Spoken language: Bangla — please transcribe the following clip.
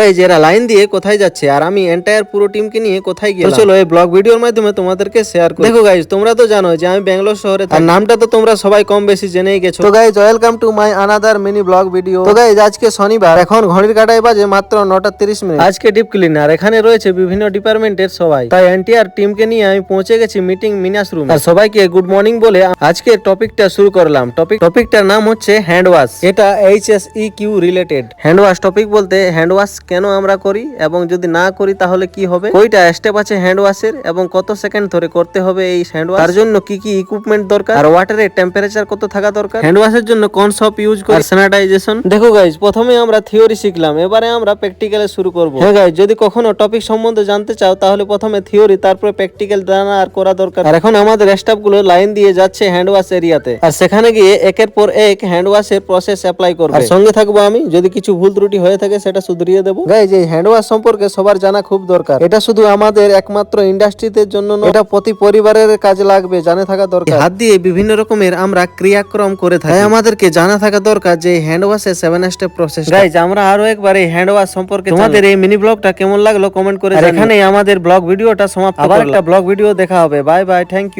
গাইজ এরা লাইন দিয়ে কোথায় যাচ্ছে আর আমি এন্টায়ার পুরো টিমকে নিয়ে কোথায় গেলাম? চলো এই ব্লগ ভিডিওর মাধ্যমে তোমাদেরকে শেয়ার করি। দেখো গাইজ তোমরা তো জানো যে আমি ব্যাঙ্গালোর শহরে। আর নামটা তো তোমরা সবাই কম বেশি জেনেই গেছো। তো guys welcome to my another mini blog video তো গাইজ আজকে শনিবার এখন ঘড়ির কাটায় বাজে মাত্র নটা তিরিশ মিনিট। আজকে ডিপ ক্লিনার এখানে রয়েছে বিভিন্ন ডিপার্টমেন্টের সবাই। তাই এনটিআর টিমকে নিয়ে আমি পৌঁছে গেছি মিটিং মিনাস রুম আর সবাইকে গুড মর্নিং বলে আজকে টপিকটা শুরু করলাম। টপিক টপিকটার নাম হচ্ছে হ্যান্ড ওয়াশ এটা H S E Q related hand wash topic বলতে হ্যান্ড ওয়াশ কেন আমরা করি এবং যদি না করি তাহলে কি হবে? কয়টা স্টেপ আছে হ্যান্ড ওয়াশের এবং কত সেকেন্ড ধরে করতে হবে এই হ্যান্ড ওয়াশ তার জন্য কি কি ইকুইপমেন্ট দরকার? আর ওয়াটারের টেম্পারেচার কত থাকা দরকার? হ্যান্ড ওয়াশের জন্য কোন সব ইউজ করি? স্যানিটাইজেশন দেখো গাইজ প্রথমে আমরা থিওরি শিখলাম এবারে আমরা প্র্যাকটিক্যালে শুরু করব। হ্যাঁ গাইজ যদি কখনো টপিক সম্বন্ধে জানতে চাও তাহলে প্রথমে থিওরি তারপরে প্র্যাকটিক্যাল জানা আর করা দরকার। আর এখন আমাদের স্টাফগুলো লাইন দিয়ে যাচ্ছে হ্যান্ড ওয়াশ এরিয়াতে আর সেখানে গিয়ে একের পর এক হ্যান্ড ওয়াশের প্রসেস অ্যাপ্লাই করবে। আর সঙ্গে থাকব আমি যদি কিছু ভুল ত্রুটি হয়ে থাকে সেটা শুধরিয়ে দেবো। গাইজ এই হ্যান্ড ওয়াশ সম্পর্কে সবার জানা খুব দরকার। এটা শুধু আমাদের একমাত্র ইন্ডাস্ট্রিতে জন্য নয়, এটা প্রতি পরিবারের কাজে লাগবে জানে থাকা দরকার। হাত দিয়ে বিভিন্ন রকমের আমরা ক্রিয়াক্রম করে থাকি। তাই আমাদেরকে জানা থাকা দরকার যে হ্যান্ড ওয়াশের সেভেন স্টেপ প্রসেস গাইজ আমরা আরও একবার এই হ্যান্ড ওয়াশ সম্পর্কে তোমাদের এই মিনি ব্লগটা কেমন লাগল? কমেন্ট করে এখানেই আমাদের ব্লগ ভিডিওটা সমাপ্ত আবার একটা ব্লগ ভিডিও দেখা হবে। Bye bye thank you